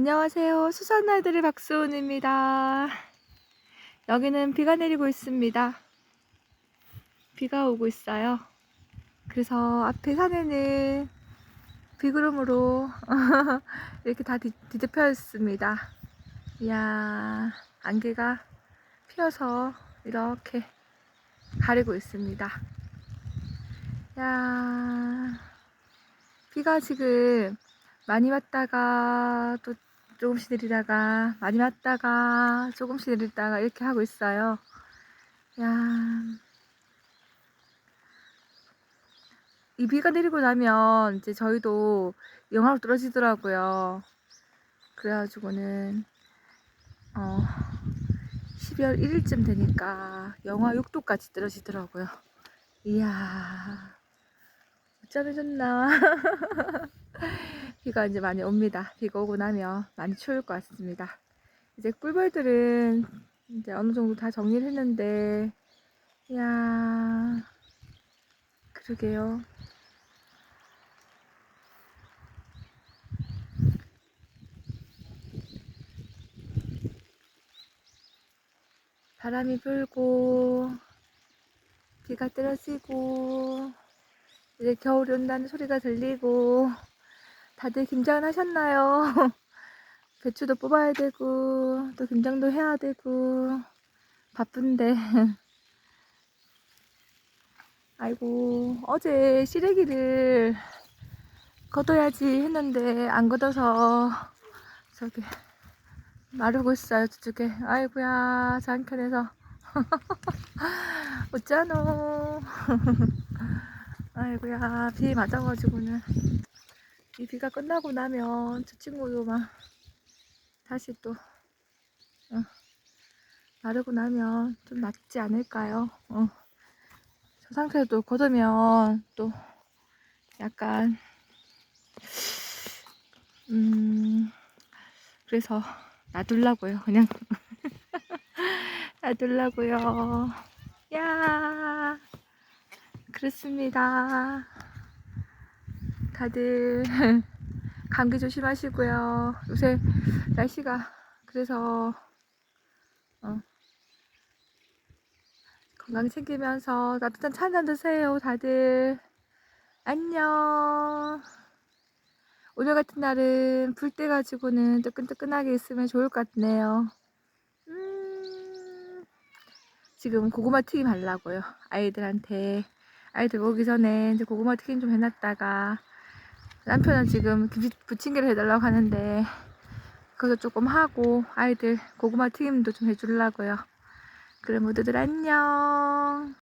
안녕하세요. 수산 아이들의 박수은입니다. 여기는 비가 내리고 있습니다. 비가 오고 있어요. 그래서 앞에 산에는 비구름으로 이렇게 다 뒤, 뒤덮여 있습니다. 이야, 안개가 피어서 이렇게 가리고 있습니다. 야, 비가 지금 많이 왔다가 또 조금씩 내리다가 많이 왔다가 조금씩 내리다가 이렇게 하고 있어요. 야. 이 비가 내리고 나면 이제 저희도 영하로 떨어지더라고요. 그래가지고는 어 12월 1일쯤 되니까 영하 6도까지 떨어지더라고요. 이야 어쩌면 좋나. 비가 이제 많이 옵니다. 비가 오고 나면 많이 추울 것 같습니다. 이제 꿀벌들은 이제 어느 정도 다 정리를 했는데, 이야, 그러게요. 바람이 불고, 비가 떨어지고, 이제 겨울이 온다는 소리가 들리고, 다들 김장하셨나요? 배추도 뽑아야 되고 또 김장도 해야 되고. 바쁜데. 아이고 어제 시래기를 걷어야지 했는데 안 걷어서 저기 마르고 있어요 저쪽에. 아이고야 저 한켠에서. 어쩌노. 아이고야 비 맞아가지고는 이 비가 끝나고 나면 저 친구도 막 다시 또 어, 마르고 나면 좀 낫지 않을까요? 어. 저 상태로 걷으면 또 약간 음 그래서 놔둘라고요 그냥 놔둘라고요 야 그렇습니다 다들 감기 조심하시고요. 요새 날씨가 그래서 어, 건강 챙기면서 따뜻한 차 한잔 드세요. 다들 안녕. 오늘 같은 날은 불 때 가지고는 뜨끈뜨끈하게 있으면 좋을 것 같네요. 음, 지금 고구마 튀김 하려고요. 아이들한테 아이들 오기 전에 이제 고구마 튀김 좀 해놨다가 남편은 지금 부침개를 해달라고 하는데 그것도 조금 하고 아이들 고구마 튀김도 좀 해주려고요. 그럼 모두들 안녕.